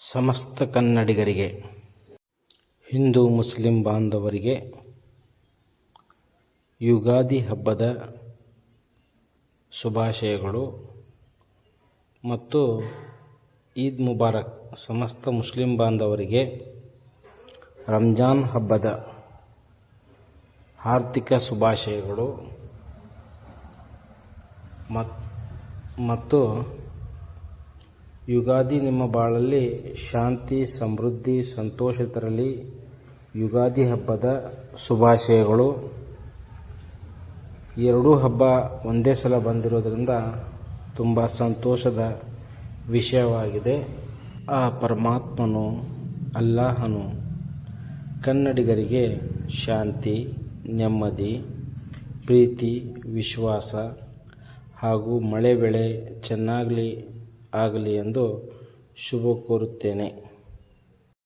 ಸಮಸ್ತ ಕನ್ನಡಿಗರಿಗೆ, ಹಿಂದೂ ಮುಸ್ಲಿಂ ಬಾಂಧವರಿಗೆ ಯುಗಾದಿ ಹಬ್ಬದ ಶುಭಾಶಯಗಳು ಮತ್ತು ಈದ್ ಮುಬಾರಕ್ ಸಮಸ್ತ ಮುಸ್ಲಿಂ ಬಾಂಧವರಿಗೆ ರಂಜಾನ್ ಹಬ್ಬದ ಆರ್ಥಿಕ ಶುಭಾಶಯಗಳು. ಮತ್ ಮತ್ತು ಯುಗಾದಿ ನಿಮ್ಮ ಬಾಳಲ್ಲಿ ಶಾಂತಿ, ಸಮೃದ್ಧಿ ಸಂತೋಷ ತರಲಿ ಯುಗಾದಿ ಹಬ್ಬದ ಶುಭಾಶಯಗಳು. ಎರಡೂ ಹಬ್ಬ ಒಂದೇ ಸಲ ಬಂದಿರೋದರಿಂದ ತುಂಬ ಸಂತೋಷದ ವಿಷಯವಾಗಿದೆ. ಆ ಪರಮಾತ್ಮನು, ಅಲ್ಲಾಹನು ಕನ್ನಡಿಗರಿಗೆ ಶಾಂತಿ, ನೆಮ್ಮದಿ, ಪ್ರೀತಿ, ವಿಶ್ವಾಸ ಹಾಗೂ ಮಳೆ ಬೆಳೆ ಚೆನ್ನಾಗಲಿ ಆಗಲಿ ಎಂದು ಶುಭ ಕೋರುತ್ತೇನೆ.